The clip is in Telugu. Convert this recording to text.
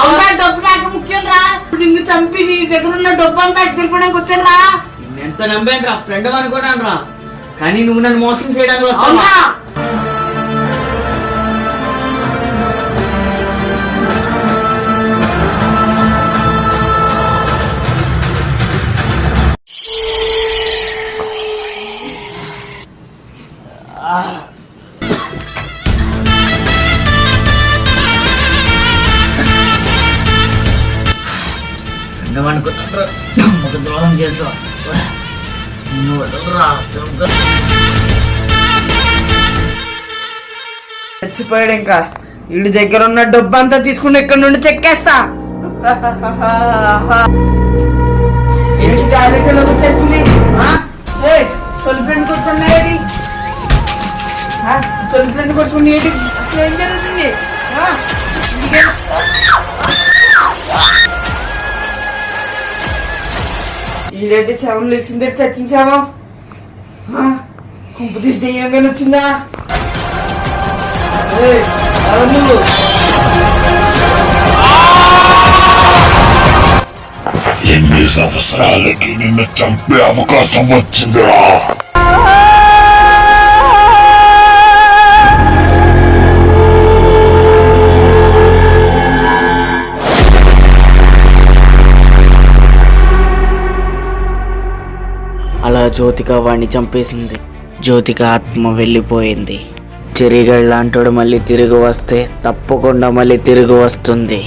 అవునా డబ్బు నాకు ముఖ్యం రా. ఇప్పుడు నిన్ను చంపి నీ దగ్గర ఉన్న డబ్బు అంతా వచ్చాను రా. ఎంత నమ్మాను రా ఫ్రెండ్ అనుకోటాను రా. కానీ నువ్వు నన్ను మోసం చేయడానికి అవునా? వస్తావా మేమనుకున్నట్టు ఒక ద్రోహం చేసావు నువ్వు వదలరా చంప. చచ్చిపోయాడు ఇంకా. వీడి దగ్గర ఉన్న డబ్బు అంతా తీసుకుని ఇక్కడ నుండి చెక్కేస్తా. టాయిలెట్ వచ్చేస్తుంది? తొలిపెండు కూర్చున్నా ఏంటి తొలిపెండి కూర్చుని ఏంటి అసలు ఏం జరుగుతుంది? ఈడేంటి శవం లేచిందే చచ్చిన శవం కుంపు తీసి దెయ్యంగా వచ్చిందా? నువ్వు? ఎన్ని సంవత్సరాలకి నిన్ను చంపే అవకాశం వచ్చిందిరా? అలా జ్యోతిక వాడిని చంపేసింది. జ్యోతిక ఆత్మ వెళ్ళిపోయింది. చెరిగడ్ అంటాడు మళ్ళీ తిరిగి వస్తే తప్పకుండా మళ్ళీ తిరిగి వస్తుంది.